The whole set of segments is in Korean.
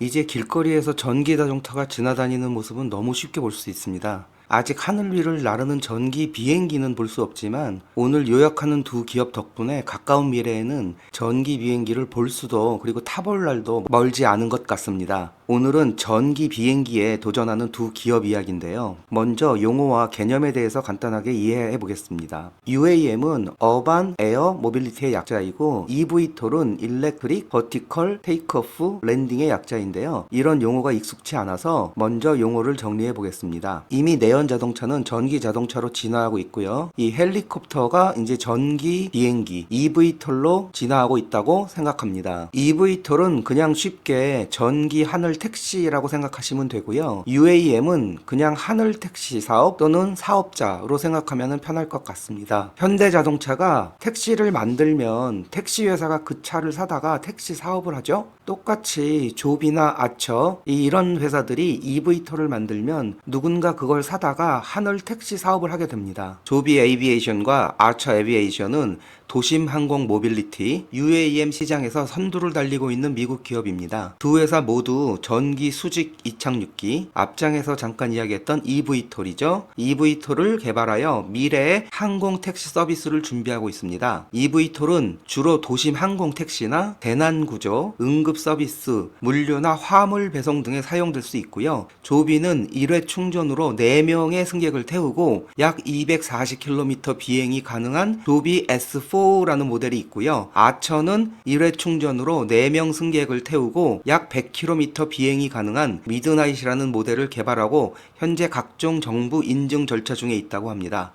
이제 길거리에서 전기 자동차가 지나다니는 모습은 너무 쉽게 볼 수 있습니다. 아직 하늘 위를 나르는 전기 비행기는 볼 수 없지만 오늘 요약하는 두 기업 덕분에 가까운 미래에는 전기 비행기를 볼 수도 그리고 타볼 날도 멀지 않은 것 같습니다. 오늘은 전기 비행기에 도전하는 두 기업 이야기인데요. 먼저 용어와 개념에 대해서 간단하게 이해해 보겠습니다. UAM은 어반 에어 모빌리티의 약자이고 EV톨은 일렉트릭 버티컬 테이크오프 랜딩의 약자인데요. 이런 용어가 익숙치 않아서 먼저 용어를 정리해 보겠습니다. 이미 내연 자동차는 전기 자동차로 진화하고 있고요. 이 헬리콥터가 이제 전기 비행기 EV톨로 진화하고 있다고 생각합니다. EV톨은 그냥 쉽게 전기 하늘 택시라고 생각하시면 되고요. UAM은 그냥 하늘 택시 사업 또는 사업자로 생각하면 편할 것 같습니다. 현대 자동차가 택시를 만들면 택시 회사가 그 차를 사다가 택시 사업을 하죠. 똑같이 조비나 아처 이- 이런 회사들이 EV톨을 만들면 누군가 그걸 사다가 하늘 택시 사업을 하게 됩니다. 조비 에이비에이션과 아처 에비에이션은 도심 항공 모빌리티 UAM 시장에서 선두를 달리고 있는 미국 기업입니다. 두 회사 모두 전기 수직 이착륙기 앞장에서 잠깐 이야기했던 EV톨이죠. EV톨을 개발하여 미래의 항공 택시 서비스를 준비하고 있습니다. EV톨은 주로 도심 항공 택시나 대난 구조, 응급 서비스, 물류나 화물 배송 등에 사용될 수 있고요. 조비는 1회 충전으로 4명의 승객을 태우고 약 240km 비행이 가능한 조비 S4 라는 모델이 있고요. 아처는 1회 충전으로 4명 승객을 태우고 약 100km 비행이 가능한 미드나잇이라는 모델을 개발하고 현재 각종 정부 인증 절차 중에 있다고 합니다.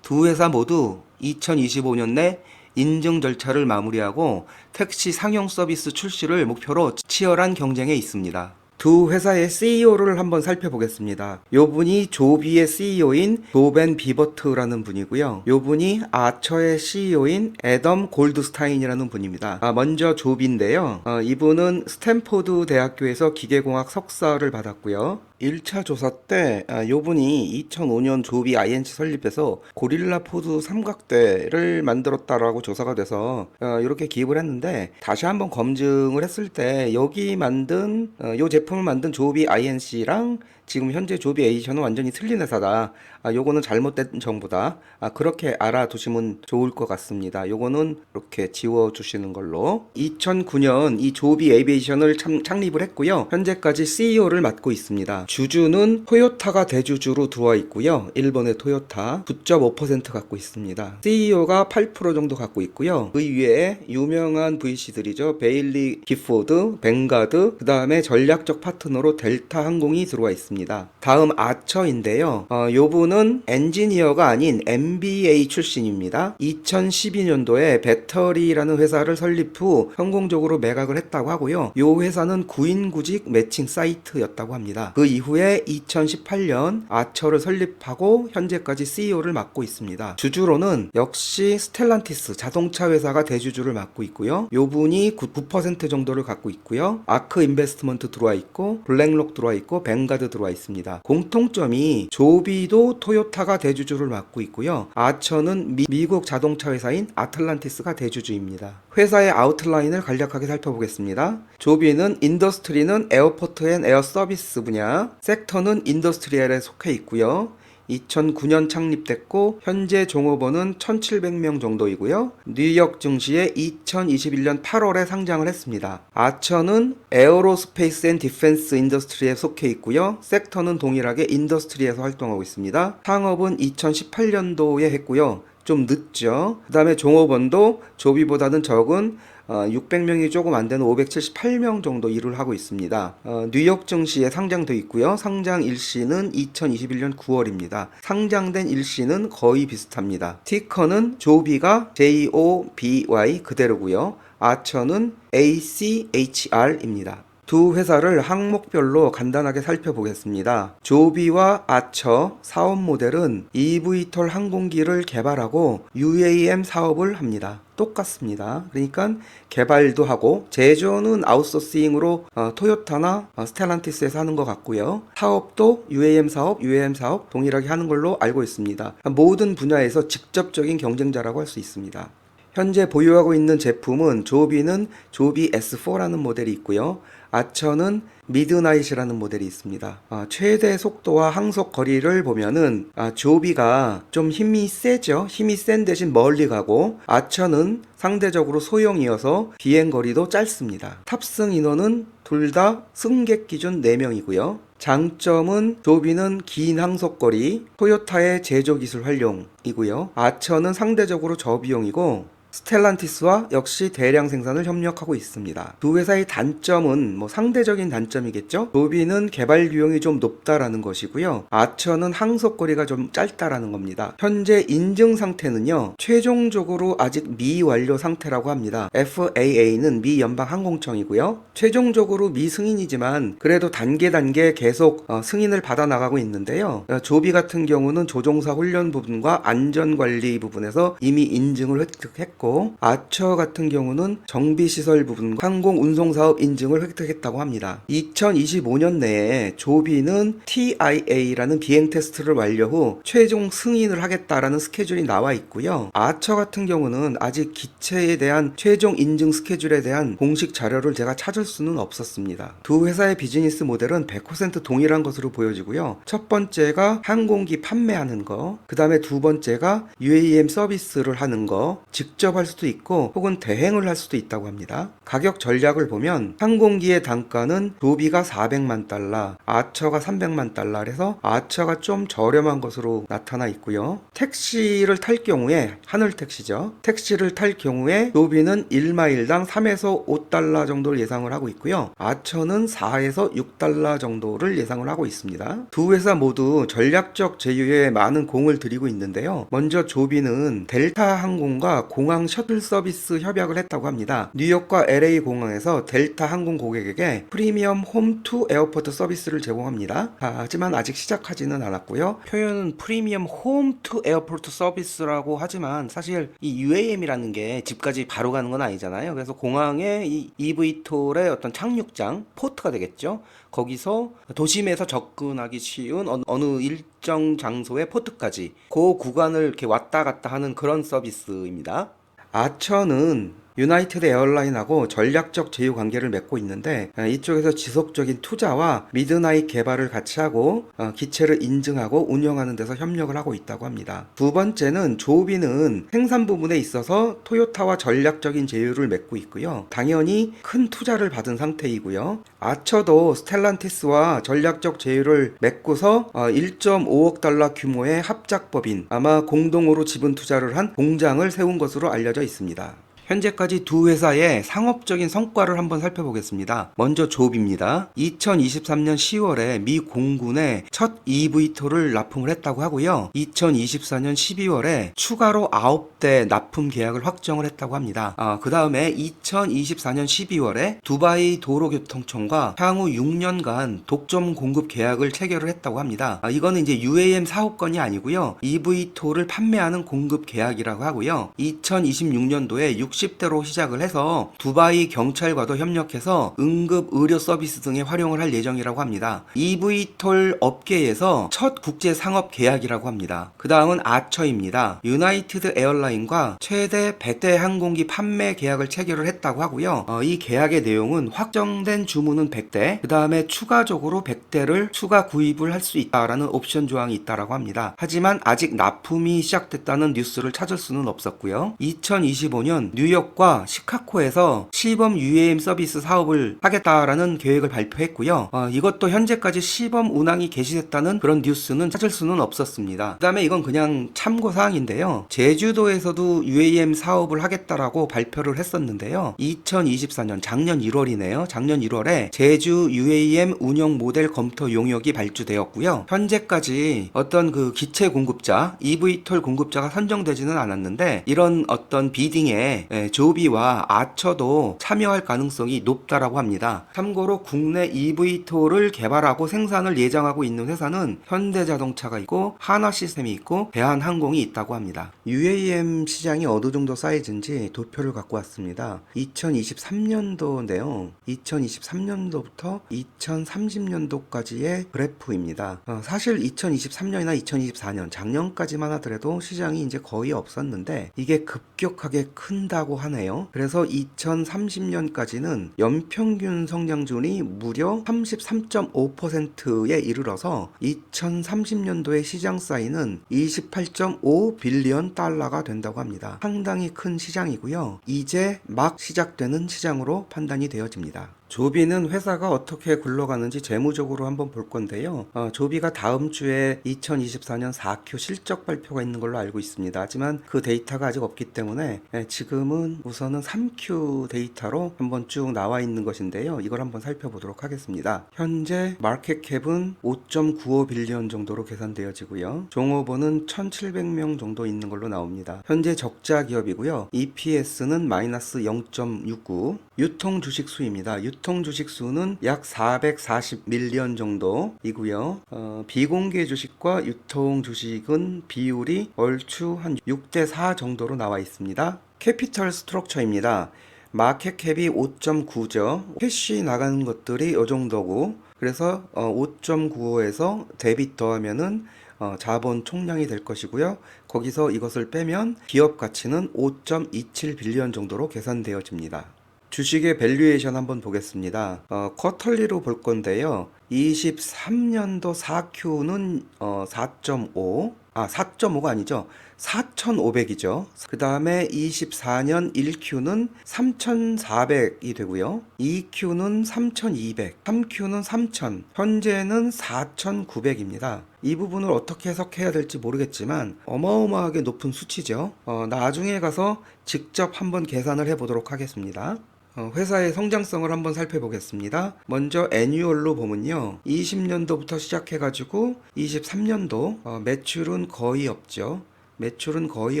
두 회사 모두 2025년 내 인증 절차를 마무리하고 택시 상용 서비스 출시를 목표로 치열한 경쟁에 있습니다. 두 회사의 CEO를 한번 살펴보겠습니다. 요 분이 조비의 CEO인 조벤 비버트라는 분이고요. 요 분이 아처의 CEO인 애덤 골드스타인이라는 분입니다. 아, 먼저 조비인데요. 어, 이분은 스탠포드 대학교에서 기계공학 석사를 받았고요. 1차 조사 때 아, 요분이 2005년 조비 INC 설립해서 고릴라 포드 삼각대를 만들었다라고 조사가 돼서 어, 이렇게 기입을 했는데 다시 한번 검증을 했을 때 여기 만든 어, 요 제품을 만든 조비 INC랑 지금 현재 조비 에이션은 완전히 틀린 회사다. 아, 요거는 잘못된 정보다. 아, 그렇게 알아두시면 좋을 것 같습니다. 요거는 이렇게 지워주시는 걸로. 2009년 이 조비 에이비에이션을 참, 창립을 했고요. 현재까지 CEO를 맡고 있습니다. 주주는 토요타가 대주주로 들어와 있고요. 일본의 토요타 9.5% 갖고 있습니다. CEO가 8% 정도 갖고 있고요. 그 위에 유명한 VC들이죠. 베일리 기포드, 뱅가드, 그 다음에 전략적 파트너로 델타 항공이 들어와 있습니다. 다음 아처인데요. 어, 요 분은 엔지니어가 아닌 MBA 출신입니다. 2012년도에 배터리라는 회사를 설립 후 성공적으로 매각을 했다고 하고요. 요 회사는 구인구직 매칭 사이트였다고 합니다. 그 이후에 2018년 아처를 설립하고 현재까지 CEO를 맡고 있습니다. 주주로는 역시 스텔란티스 자동차 회사가 대주주를 맡고 있고요. 요 분이 9, 9% 정도를 갖고 있고요. 아크 인베스트먼트 들어와 있고 블랙록 들어와 있고 뱅가드 들어와 있습니다. 공통점이 조비도 토요타가 대주주를 맡고 있고요. 아처는 미, 국 자동차 회사인 아틀란티스가 대주주입니다. 회사의 아웃라인을 간략하게 살펴보겠습니다. 조비는 인더스트리는 에어포트 앤 에어 서비스 분야, 섹터는 인더스트리얼에 속해 있고요. 2009년 창립됐고 현재 종업원은 1,700명 정도이고요. 뉴욕 증시에 2021년 8월에 상장을 했습니다. 아처는 에어로스페이스 앤 디펜스 인더스트리에 속해 있고요. 섹터는 동일하게 인더스트리에서 활동하고 있습니다. 창업은 2018년도에 했고요. 좀 늦죠. 그 다음에 종업원도 조비보다는 적은 어, 600명이 조금 안 되는 578명 정도 일을 하고 있습니다. 어, 뉴욕 증시에 상장돼 있고요. 상장 일시는 2021년 9월입니다. 상장된 일시는 거의 비슷합니다. 티커는 조비가 JOBY 그대로고요. 아처는 ACHR입니다. 두 회사를 항목별로 간단하게 살펴보겠습니다. 조비와 아처 사업 모델은 EV톨 항공기를 개발하고 UAM 사업을 합니다. 똑같습니다. 그러니까 개발도 하고 제조는 아웃소싱으로 어, 토요타나 어, 스텔란티스에서 하는 것 같고요. 사업도 UAM 사업, UAM 사업 동일하게 하는 걸로 알고 있습니다. 모든 분야에서 직접적인 경쟁자라고 할 수 있습니다. 현재 보유하고 있는 제품은 조비는 조비 S4라는 모델이 있고요. 아처는 미드나잇이라는 모델이 있습니다. 아, 최대 속도와 항속 거리를 보면은 아, 조비가 좀 힘이 세죠. 힘이 센 대신 멀리 가고 아처는 상대적으로 소형이어서 비행 거리도 짧습니다. 탑승 인원은 둘 다 승객 기준 4명이고요. 장점은 조비는 긴 항속거리, 토요타의 제조 기술 활용이고요. 아처는 상대적으로 저비용이고 스텔란티스와 역시 대량 생산을 협력하고 있습니다. 두 회사의 단점은 뭐 상대적인 단점이겠죠. 조비는 개발 비용이 좀 높다라는 것이고요. 아처는 항속 거리가 좀 짧다라는 겁니다. 현재 인증 상태는요. 최종적으로 아직 미완료 상태라고 합니다. FAA는 미 연방 항공청이고요. 최종적으로 미승인이지만 그래도 단계 단계 계속 어, 승인을 받아 나가고 있는데요. 어, 조비 같은 경우는 조종사 훈련 부분과 안전 관리 부분에서 이미 인증을 획득했고 아처 같은 경우는 정비 시설 부분 항공 운송 사업 인증을 획득했다고 합니다. 2025년 내에 조비는 TIA라는 비행 테스트를 완료 후 최종 승인을 하겠다라는 스케줄이 나와 있고요. 아처 같은 경우는 아직 기체에 대한 최종 인증 스케줄에 대한 공식 자료를 제가 찾을 수는 없었습니다. 두 회사의 비즈니스 모델은 100% 동일한 것으로 보여지고요. 첫 번째가 항공기 판매하는 거, 그 다음에 두 번째가 UAM 서비스를 하는 거, 직접 할 수도 있고 혹은 대행을 할 수도 있다고 합니다. 가격 전략을 보면 항공기의 단가는 조비가 400만 달러, 아처가 300만 달러에서 아처가 좀 저렴한 것으로 나타나 있고요. 택시를 탈 경우에 하늘 택시죠. 택시를 탈 경우에 조비는 1마일당 3에서 5달러 정도를 예상을 하고 있고요. 아처는 4에서 6달러 정도를 예상을 하고 있습니다. 두 회사 모두 전략적 제휴에 많은 공을 들이고 있는데요. 먼저 조비는 델타 항공과 공항 셔틀 서비스 협약을 했다고 합니다. 뉴욕과 LA 공항에서 델타 항공 고객에게 프리미엄 홈투 에어포트 서비스를 제공합니다. 아, 하지만 아직 시작하지는 않았고요. 표현은 프리미엄 홈투 에어포트 서비스라고 하지만 사실 이 UAM이라는 게 집까지 바로 가는 건 아니잖아요. 그래서 공항에 이 EV톨의 어떤 착륙장 포트가 되겠죠. 거기서 도심에서 접근하기 쉬운 어- 어느 일정 장소의 포트까지 그 구간을 이렇게 왔다 갔다 하는 그런 서비스입니다. 아처는 유나이티드 에어라인하고 전략적 제휴 관계를 맺고 있는데 어, 이쪽에서 지속적인 투자와 미드나잇 개발을 같이 하고 어, 기체를 인증하고 운영하는 데서 협력을 하고 있다고 합니다. 두 번째는 조비는 생산 부분에 있어서 토요타와 전략적인 제휴를 맺고 있고요. 당연히 큰 투자를 받은 상태이고요. 아처도 스텔란티스와 전략적 제휴를 맺고서 어, 1.5억 달러 규모의 합작법인 아마 공동으로 지분 투자를 한 공장을 세운 것으로 알려져 있습니다. 현재까지 두 회사의 상업적인 성과를 한번 살펴보겠습니다. 먼저 조비입니다. 2023년 10월에 미 공군에 첫 EV토를 납품을 했다고 하고요. 2024년 12월에 추가로 9대 납품 계약을 확정을 했다고 합니다. 그 다음에 2024년 12월에 두바이 도로교통청과 향후 6년간 독점 공급 계약을 체결을 했다고 합니다. 아, 이거는 이제 UAM 사업건이 아니고요. EV토를 판매하는 공급 계약이라고 하고요. 2026년도에 60대로 시작을 해서 두바이 경찰과도 협력해서 응급 의료 서비스 등에 활용을 할 예정이라고 합니다. EV톨 업계에서 첫 국제 상업 계약이라고 합니다. 그 다음은 아처입니다. 유나이티드 에어라인과 최대 100대 항공기 판매 계약을 체결을 했다고 하고요. 어, 이 계약의 내용은 확정된 주문은 100대, 그 다음에 추가적으로 100대를 추가 구입을 할 수 있다라는 옵션 조항이 있다라고 합니다. 하지만 아직 납품이 시작됐다는 뉴스를 찾을 수는 없었고요. 2025년 뉴 욕과 시카고에서 시범 UAM 서비스 사업을 하겠다라는 계획을 발표했고요. 어, 이것도 현재까지 시범 운항이 개시됐다는 그런 뉴스는 찾을 수는 없었습니다. 그 다음에 이건 그냥 참고 사항인데요. 제주도에서도 UAM 사업을 하겠다라고 발표를 했었는데요. 2024년 작년 1월이네요. 작년 1월에 제주 UAM 운영 모델 검토 용역이 발주되었고요. 현재까지 어떤 그 기체 공급자, EV톨 공급자가 선정되지는 않았는데 이런 어떤 비딩에 예, 조비와 아처도 참여할 가능성이 높다라고 합니다. 참고로 국내 EV2를 개발하고 생산을 예정하고 있는 회사는 현대자동차가 있고 하나시스템이 있고 대한항공이 있다고 합니다. UAM 시장이 어느 정도 사이즈인지 도표를 갖고 왔습니다. 2023년도인데요. 2023년도부터 2030년도까지의 그래프입니다. 어, 사실 2023년이나 2024년 작년까지만 하더라도 시장이 이제 거의 없었는데 이게 급격하게 큰다 고 하네요. 그래서 2030년까지는 연평균 성장률이 무려 33.5%에 이르러서 2030년도의 시장 사이는 28.5 빌리언 달러가 된다고 합니다. 상당히 큰 시장이고요. 이제 막 시작되는 시장으로 판단이 되어집니다. 조비는 회사가 어떻게 굴러가는지 재무적으로 한번 볼 건데요. 어, 조비가 다음 주에 2024년 4Q 실적 발표가 있는 걸로 알고 있습니다. 하지만 그 데이터가 아직 없기 때문에 예, 지금은 우선은 3Q 데이터로 한번 쭉 나와 있는 것인데요. 이걸 한번 살펴보도록 하겠습니다. 현재 마켓 캡은 5.95 빌리언 정도로 계산되어지고요. 종업원은 1,700명 정도 있는 걸로 나옵니다. 현재 적자 기업이고요. EPS는 마이너스 0.69. 유통 주식 수입니다. 유통 주식 수는 약 440 밀리언 정도이고요. 어, 비공개 주식과 유통 주식은 비율이 얼추 한 6대 4 정도로 나와 있습니다. 캐피털 스트럭처입니다. 마켓 캡이 5.9죠. 캐시 나가는 것들이 이 정도고 그래서 어, 5.95에서 데빗 더하면은 어, 자본 총량이 될 것이고요. 거기서 이것을 빼면 기업 가치는 5.27 빌리언 정도로 계산되어집니다. 주식의 밸류에이션 한번 보겠습니다. 어, 쿼털리로 볼 건데요. 23년도 4Q는 어, 4.5, 아 4.5가 아니죠. 4,500이죠. 그 다음에 24년 1Q는 3,400이 되고요. 2Q는 3,200, 3Q는 3,000, 현재는 4,900입니다. 이 부분을 어떻게 해석해야 될지 모르겠지만 어마어마하게 높은 수치죠. 어, 나중에 가서 직접 한번 계산을 해보도록 하겠습니다. 어, 회사의 성장성을 한번 살펴보겠습니다. 먼저 애뉴얼로 보면요. 20년도부터 시작해가지고 23년도 어, 매출은 거의 없죠. 매출은 거의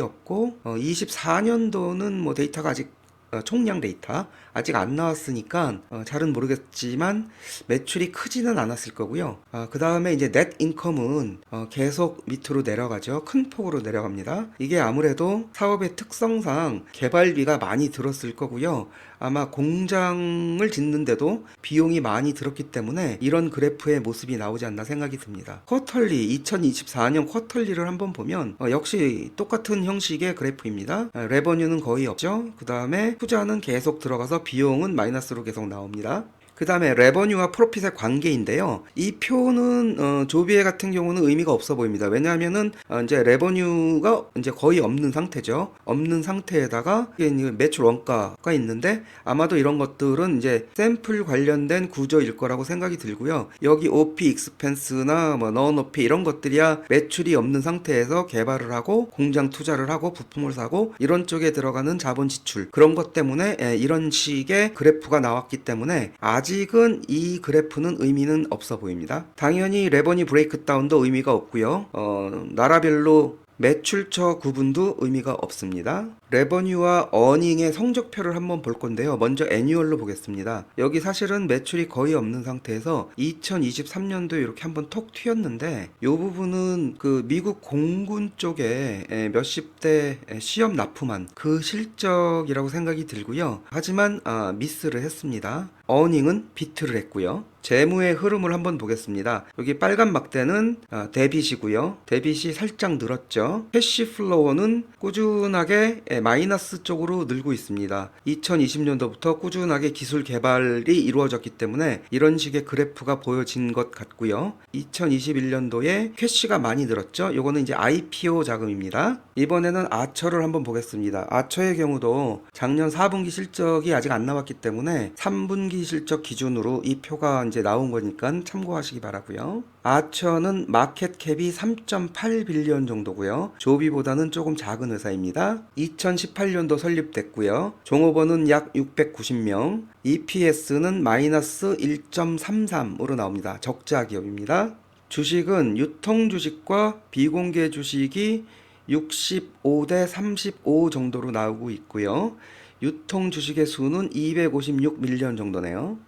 없고 24년도는 뭐 데이터가 아직 어, 총량 데이터 아직 안 나왔으니까 어, 잘은 모르겠지만 매출이 크지는 않았을 거고요. 그 다음에 이제 넷 인컴은 어, 계속 밑으로 내려가죠. 큰 폭으로 내려갑니다. 이게 아무래도 사업의 특성상 개발비가 많이 들었을 거고요. 아마 공장을 짓는데도 비용이 많이 들었기 때문에 이런 그래프의 모습이 나오지 않나 생각이 듭니다. 쿼털리 2024년 쿼털리를 한번 보면 어, 역시 똑같은 형식의 그래프입니다. 어, 레버뉴는 거의 없죠. 그 다음에 투자는 계속 들어가서 비용은 마이너스로 계속 나옵니다. 그 다음에 레버뉴와 프로핏의 관계인데요. 이 표는 어, 조비에 같은 경우는 의미가 없어 보입니다. 왜냐하면은 어, 이제 레버뉴가 이제 거의 없는 상태죠. 없는 상태에다가 매출 원가가 있는데 아마도 이런 것들은 이제 샘플 관련된 구조일 거라고 생각이 들고요. 여기 OP 익스펜스나 뭐 non OP 이런 것들이야 매출이 없는 상태에서 개발을 하고 공장 투자를 하고 부품을 사고 이런 쪽에 들어가는 자본 지출 그런 것 때문에 예, 이런 식의 그래프가 나왔기 때문에 아직 은 이 그래프는 의미는 없어 보입니다. 당연히 레버니 브레이크다운도 의미가 없고요. 어, 나라별로 매출처 구분도 의미가 없습니다. 레버뉴와 어닝의 성적표를 한번 볼 건데요. 먼저 애뉴얼로 보겠습니다. 여기 사실은 매출이 거의 없는 상태에서 2023년도에 이렇게 한번 톡 튀었는데 이 부분은 그 미국 공군 쪽에 에, 몇십 대 시험 납품한 그 실적이라고 생각이 들고요. 하지만 아, 미스를 했습니다. 어닝은 비트를 했고요. 재무의 흐름을 한번 보겠습니다. 여기 빨간 막대는 아, 데빗이고요. 데빗이 살짝 늘었죠. 캐시 플로어는 꾸준하게 예, 마이너스 쪽으로 늘고 있습니다. 2020년도부터 꾸준하게 기술 개발이 이루어졌기 때문에 이런 식의 그래프가 보여진 것 같고요. 2021년도에 캐시가 많이 늘었죠. 요거는 이제 IPO 자금입니다. 이번에는 아처를 한번 보겠습니다. 아처의 경우도 작년 4분기 실적이 아직 안 나왔기 때문에 3분기 실적 기준으로 이 표가 이제 나온 거니까 참고하시기 바라고요. 아처는 마켓 캡이 3.8 빌리언 정도고요. 조비보다는 조금 작은 회사입니다. 2018년도 설립됐고요. 종업원은 약 690명, EPS는 마이너스 1.33으로 나옵니다. 적자 기업입니다. 주식은 유통 주식과 비공개 주식이 65대 35 정도로 나오고 있고요. 유통 주식의 수는 256 밀리언 정도네요.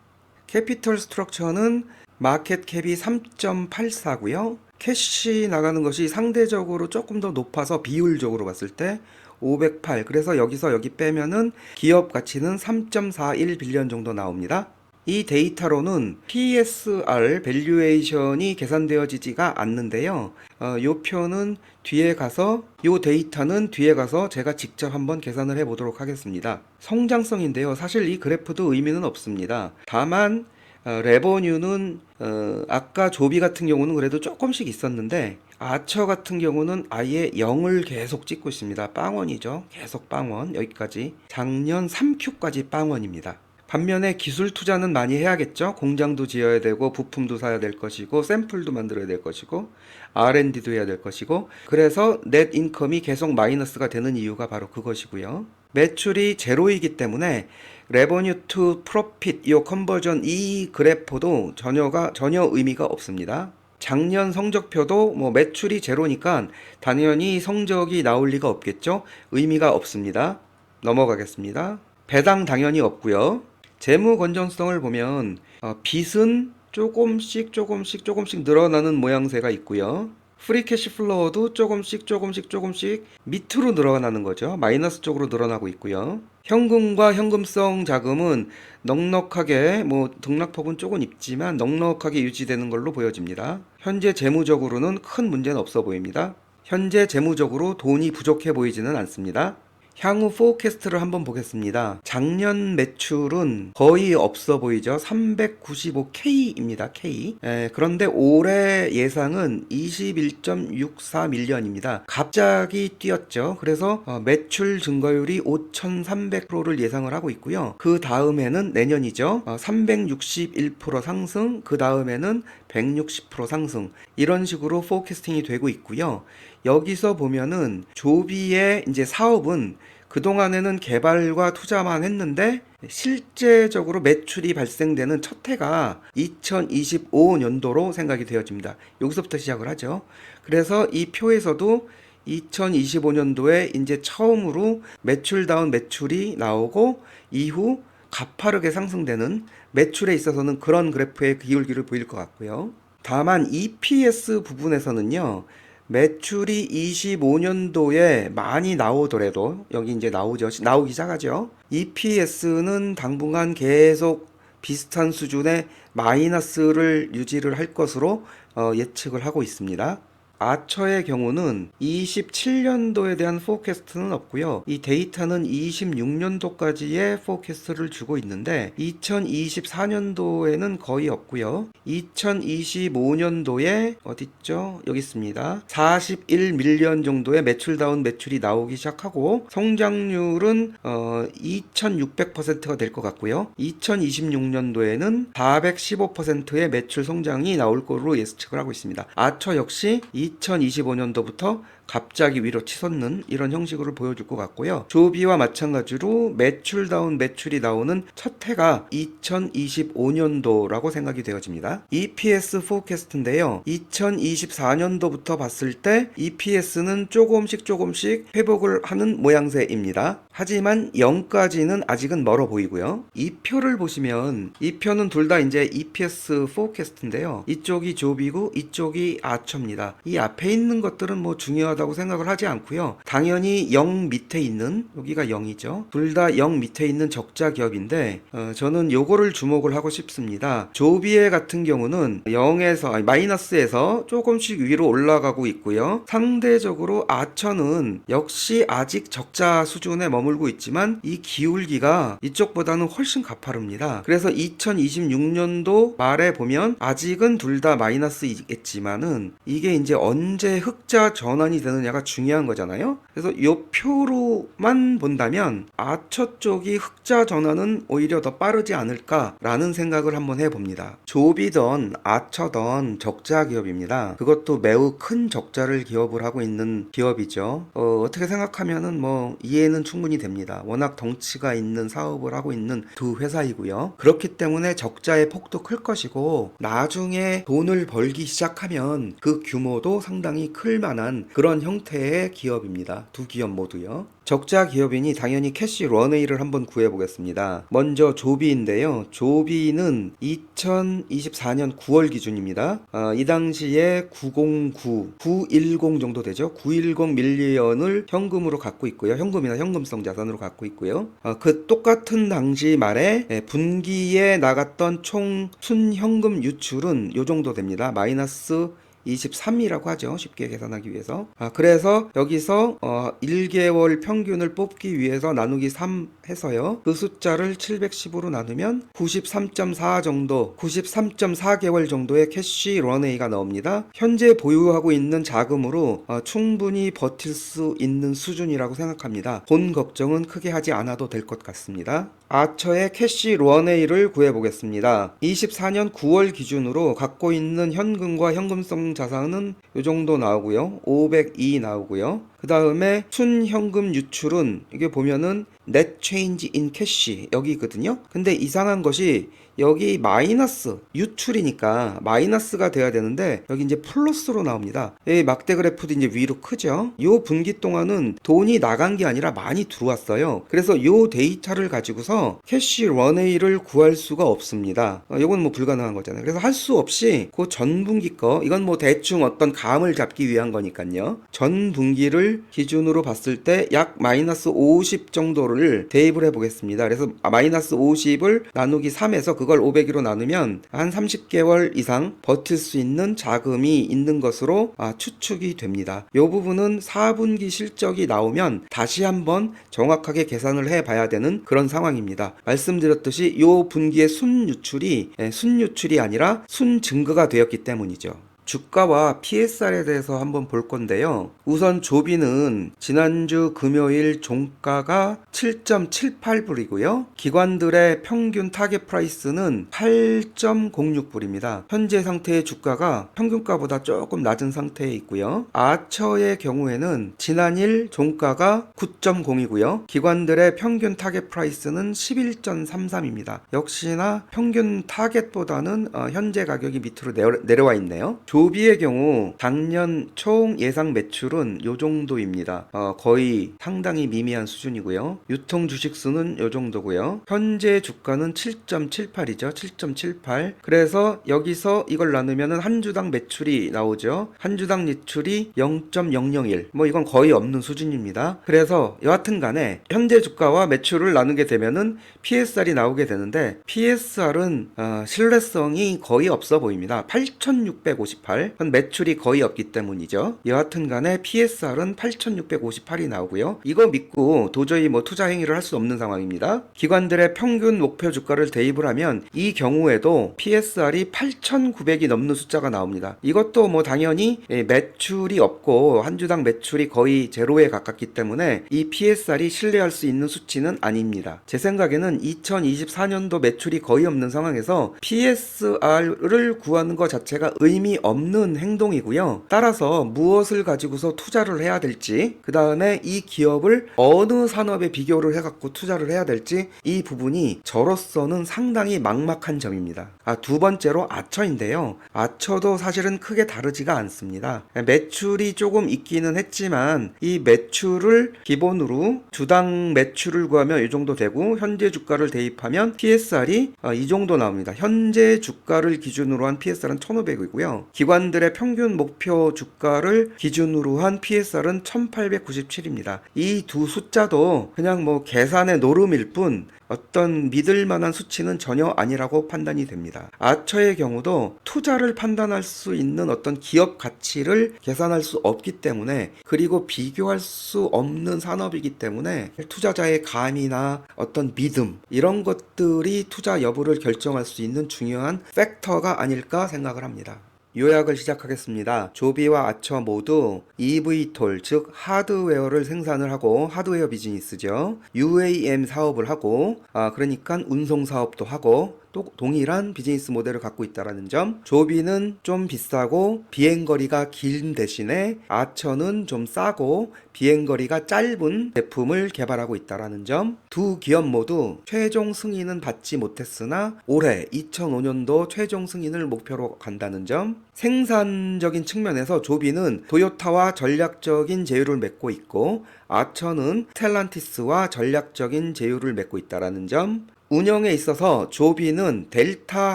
캐피털 스트럭처는 마켓 캡이 3.84고요. 캐시 나가는 것이 상대적으로 조금 더 높아서 비율적으로 봤을 때 508. 그래서 여기서 여기 빼면은 기업 가치는 3.41 빌리언 정도 나옵니다. 이 데이터로는 PSR 밸류에이션이 계산되어지지가 않는데요. 어, 요 표는 뒤에 가서 요 데이터는 뒤에 가서 제가 직접 한번 계산을 해 보도록 하겠습니다. 성장성인데요. 사실 이 그래프도 의미는 없습니다. 다만 어, 레버뉴는 어, 아까 조비 같은 경우는 그래도 조금씩 있었는데 아처 같은 경우는 아예 0을 계속 찍고 있습니다. 빵원이죠. 계속 빵원 여기까지 작년 3Q까지 빵원입니다. 반면에 기술 투자는 많이 해야겠죠. 공장도 지어야 되고 부품도 사야 될 것이고 샘플도 만들어야 될 것이고 R&D도 해야 될 것이고 그래서 넷 인컴이 계속 마이너스가 되는 이유가 바로 그것이고요. 매출이 제로이기 때문에 레버뉴 투 프로핏 이 컨버전 이 그래프도 전혀가 전혀 의미가 없습니다. 작년 성적표도 뭐 매출이 제로니까 당연히 성적이 나올 리가 없겠죠. 의미가 없습니다. 넘어가겠습니다. 배당 당연히 없고요. 재무 건전성을 보면 어, 빚은 조금씩 조금씩 조금씩 늘어나는 모양새가 있고요. 프리 캐시 플로어도 조금씩 조금씩 조금씩 밑으로 늘어나는 거죠. 마이너스 쪽으로 늘어나고 있고요. 현금과 현금성 자금은 넉넉하게 뭐 등락폭은 조금 있지만 넉넉하게 유지되는 걸로 보여집니다. 현재 재무적으로는 큰 문제는 없어 보입니다. 현재 재무적으로 돈이 부족해 보이지는 않습니다. 향후 포캐스트를 한번 보겠습니다. 작년 매출은 거의 없어 보이죠. 395K입니다. K. 에, 그런데 올해 예상은 21.64 밀리언입니다. 갑자기 뛰었죠. 그래서 어, 매출 증가율이 5,300%를 예상을 하고 있고요. 그 다음에는 내년이죠. 어, 361% 상승, 그 다음에는 160% 상승. 이런 식으로 포캐스팅이 되고 있고요. 여기서 보면은 조비의 이제 사업은 그동안에는 개발과 투자만 했는데 실제적으로 매출이 발생되는 첫 해가 2025년도로 생각이 되어집니다. 여기서부터 시작을 하죠. 그래서 이 표에서도 2025년도에 이제 처음으로 매출다운 매출이 나오고 이후 가파르게 상승되는 매출에 있어서는 그런 그래프의 기울기를 보일 것 같고요. 다만 EPS 부분에서는요. 매출이 25년도에 많이 나오더라도 여기 이제 나오죠. 나오기 시작하죠. EPS는 당분간 계속 비슷한 수준의 마이너스를 유지를 할 것으로 어, 예측을 하고 있습니다. 아처의 경우는 27년도에 대한 포캐스트는 없고요. 이 데이터는 26년도까지의 포캐스트를 주고 있는데 2024년도에는 거의 없고요. 2025년도에 어딨죠? 여기 있습니다. 41 밀리언 정도의 매출 다운 매출이 나오기 시작하고 성장률은 어, 2600%가 될 것 같고요. 2026년도에는 415%의 매출 성장이 나올 것으로 예측을 하고 있습니다. 아처 역시 2025년도부터 갑자기 위로 치솟는 이런 형식으로 보여줄 것 같고요. 조비와 마찬가지로 매출 다운 매출이 나오는 첫 해가 2025년도라고 생각이 되어집니다. EPS 포캐스트인데요. 2024년도부터 봤을 때 EPS는 조금씩 조금씩 회복을 하는 모양새입니다. 하지만 0까지는 아직은 멀어 보이고요. 이 표를 보시면 이 표는 둘 다 이제 EPS 포캐스트인데요. 이쪽이 조비고 이쪽이 아처입니다. 이 앞에 있는 것들은 뭐 중요하 다고 생각을 하지 않고요. 당연히 0 밑에 있는 여기가 0이죠. 둘 다 0 밑에 있는 적자 기업인데 어, 저는 요거를 주목을 하고 싶습니다. 조비에 같은 경우는 0에서 아니, 마이너스에서 조금씩 위로 올라가고 있고요. 상대적으로 아처는 역시 아직 적자 수준에 머물고 있지만 이 기울기가 이쪽보다는 훨씬 가파릅니다. 그래서 2026년도 말에 보면 아직은 둘 다 마이너스이겠지만은 이게 이제 언제 흑자 전환이 되느냐가 중요한 거잖아요. 그래서 이 표로만 본다면 아처 쪽이 흑자 전환은 오히려 더 빠르지 않을까라는 생각을 한번 해봅니다. 조비던 아처던 적자 기업입니다. 그것도 매우 큰 적자를 기업을 하고 있는 기업이죠. 어, 어떻게 생각하면은 뭐 이해는 충분히 됩니다. 워낙 덩치가 있는 사업을 하고 있는 두 회사이고요. 그렇기 때문에 적자의 폭도 클 것이고 나중에 돈을 벌기 시작하면 그 규모도 상당히 클 만한 그런 이런 형태의 기업입니다. 두 기업 모두요. 적자 기업이니 당연히 캐시 런웨이를 한번 구해보겠습니다. 먼저 조비인데요. 조비는 2024년 9월 기준입니다. 아, 이 당시에 909, 910 정도 되죠. 910 밀리언을 현금으로 갖고 있고요. 현금이나 현금성 자산으로 갖고 있고요. 아, 그 똑같은 당시 말에 예, 분기에 나갔던 총 순현금 유출은 요 정도 됩니다. 마이너스 23이라고 하죠. 쉽게 계산하기 위해서. 아, 그래서 여기서 어, 1개월 평균을 뽑기 위해서 나누기 3 해서요. 그 숫자를 710으로 나누면 93.4 정도, 93.4개월 정도의 캐시 런웨이가 나옵니다. 현재 보유하고 있는 자금으로 어, 충분히 버틸 수 있는 수준이라고 생각합니다. 돈 걱정은 크게 하지 않아도 될 것 같습니다. 아처의 캐시 런웨이를 구해보겠습니다. 24년 9월 기준으로 갖고 있는 현금과 현금성 자산은 이 정도 나오고요. 502 나오고요. 그 다음에 순현금 유출은 이게 보면은 net change in cash 여기거든요. 근데 이상한 것이 여기 마이너스 유출이니까 마이너스가 돼야 되는데 여기 이제 플러스로 나옵니다. 이 막대 그래프도 이제 위로 크죠. 요 분기 동안은 돈이 나간 게 아니라 많이 들어왔어요. 그래서 요 데이터를 가지고서 캐시 런웨이를 구할 수가 없습니다. 어, 요건 뭐 불가능한 거잖아요. 그래서 할 수 없이 그 전 분기 거 이건 뭐 대충 어떤 감을 잡기 위한 거니까요. 전 분기를 기준으로 봤을 때 약 마이너스 50 정도를 대입을 해보겠습니다. 그래서 마이너스 50을 나누기 3에서 그걸 500으로 나누면 한 30개월 이상 버틸 수 있는 자금이 있는 것으로 아, 추측이 됩니다. 이 부분은 4분기 실적이 나오면 다시 한번 정확하게 계산을 해봐야 되는 그런 상황입니다. 말씀드렸듯이 이 분기의 순 유출이 예, 순유출이 아니라 순증거가 되었기 때문이죠. 주가와 PSR에 대해서 한번 볼 건데요. 우선 조비는 지난주 금요일 종가가 7.78불이고요. 기관들의 평균 타겟 프라이스는 8.06불입니다. 현재 상태의 주가가 평균가보다 조금 낮은 상태에 있고요. 아처의 경우에는 지난일 종가가 9.0이고요. 기관들의 평균 타겟 프라이스는 11.33입니다. 역시나 평균 타겟보다는 어, 현재 가격이 밑으로 내려, 내려와 있네요. 조비의 경우 작년 총 예상 매출은 요 정도입니다. 어, 거의 상당히 미미한 수준이고요. 유통 주식 수는 요 정도고요. 현재 주가는 7.78이죠. 7.78. 그래서 여기서 이걸 나누면은 한 주당 매출이 나오죠. 한 주당 매출이 0.001. 뭐 이건 거의 없는 수준입니다. 그래서 여하튼 간에 현재 주가와 매출을 나누게 되면은 PSR이 나오게 되는데 PSR은 어, 신뢰성이 거의 없어 보입니다. 8,658. 그건 매출이 거의 없기 때문이죠. 여하튼 간에 PSR은 8,658이 나오고요. 이거 믿고 도저히 뭐 투자 행위를 할 수 없는 상황입니다. 기관들의 평균 목표 주가를 대입을 하면 이 경우에도 PSR이 8,900이 넘는 숫자가 나옵니다. 이것도 뭐 당연히 예, 매출이 없고 한 주당 매출이 거의 제로에 가깝기 때문에 이 PSR이 신뢰할 수 있는 수치는 아닙니다. 제 생각에는 2024년도 매출이 거의 없는 상황에서 PSR을 구하는 것 자체가 의미 없는 행동이고요. 따라서 무엇을 가지고서 투자를 해야 될지, 그 다음에 이 기업을 어느 산업에 비교를 해갖고 투자를 해야 될지 이 부분이 저로서는 상당히 막막한 점입니다. 아, 두 번째로 아처인데요. 아처도 사실은 크게 다르지가 않습니다. 매출이 조금 있기는 했지만 이 매출을 기본으로 주당 매출을 구하면 이 정도 되고 현재 주가를 대입하면 PSR이 어, 이 정도 나옵니다. 현재 주가를 기준으로 한 PSR은 1,500이고요. 기관들의 평균 목표 주가를 기준으로 한 PSR은 1,897입니다. 이 두 숫자도 그냥 뭐 계산의 노름일 뿐 어떤 믿을 만한 수치는 전혀 아니라고 판단이 됩니다. 아처의 경우도 투자를 판단할 수 있는 어떤 기업 가치를 계산할 수 없기 때문에 그리고 비교할 수 없는 산업이기 때문에 투자자의 감이나 어떤 믿음 이런 것들이 투자 여부를 결정할 수 있는 중요한 팩터가 아닐까 생각을 합니다. 요약을 시작하겠습니다. 조비와 아처 모두 EV톨, 즉 하드웨어를 생산을 하고 하드웨어 비즈니스죠. UAM 사업을 하고, 아 그러니까 운송 사업도 하고 또 동일한 비즈니스 모델을 갖고 있다라는 점. 조비는 좀 비싸고 비행 거리가 긴 대신에 아처는 좀 싸고 비행 거리가 짧은 제품을 개발하고 있다라는 점. 두 기업 모두 최종 승인은 받지 못했으나 올해 2005년도 최종 승인을 목표로 간다는 점. 생산적인 측면에서 조비는 도요타와 전략적인 제휴를 맺고 있고 아처는 스텔란티스와 전략적인 제휴를 맺고 있다라는 점. 운영에 있어서 조비는 델타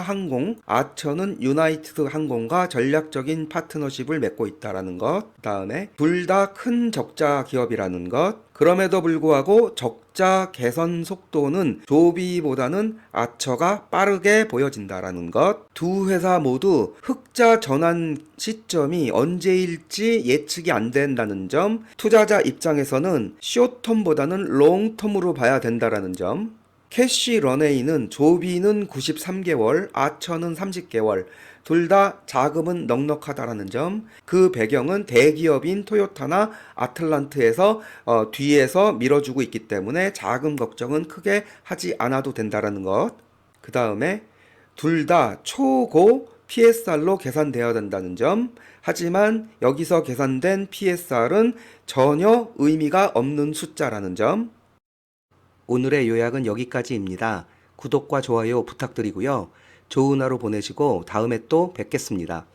항공, 아처는 유나이티드 항공과 전략적인 파트너십을 맺고 있다라는 것. 그다음에 둘 다 큰 적자 기업이라는 것. 그럼에도 불구하고 적자 개선 속도는 조비보다는 아처가 빠르게 보여진다라는 것. 두 회사 모두 흑자 전환 시점이 언제일지 예측이 안 된다는 점. 투자자 입장에서는 쇼텀보다는 롱텀으로 봐야 된다라는 점. 캐시 런웨이는 조비는 93개월, 아처는 30개월, 둘 다 자금은 넉넉하다라는 점. 그 배경은 대기업인 토요타나 아틀란트에서 어, 뒤에서 밀어주고 있기 때문에 자금 걱정은 크게 하지 않아도 된다라는 것. 그 다음에 둘 다 초고 PSR로 계산되어야 된다는 점. 하지만 여기서 계산된 PSR은 전혀 의미가 없는 숫자라는 점. 오늘의 요약은 여기까지입니다. 구독과 좋아요 부탁드리고요. 좋은 하루 보내시고 다음에 또 뵙겠습니다.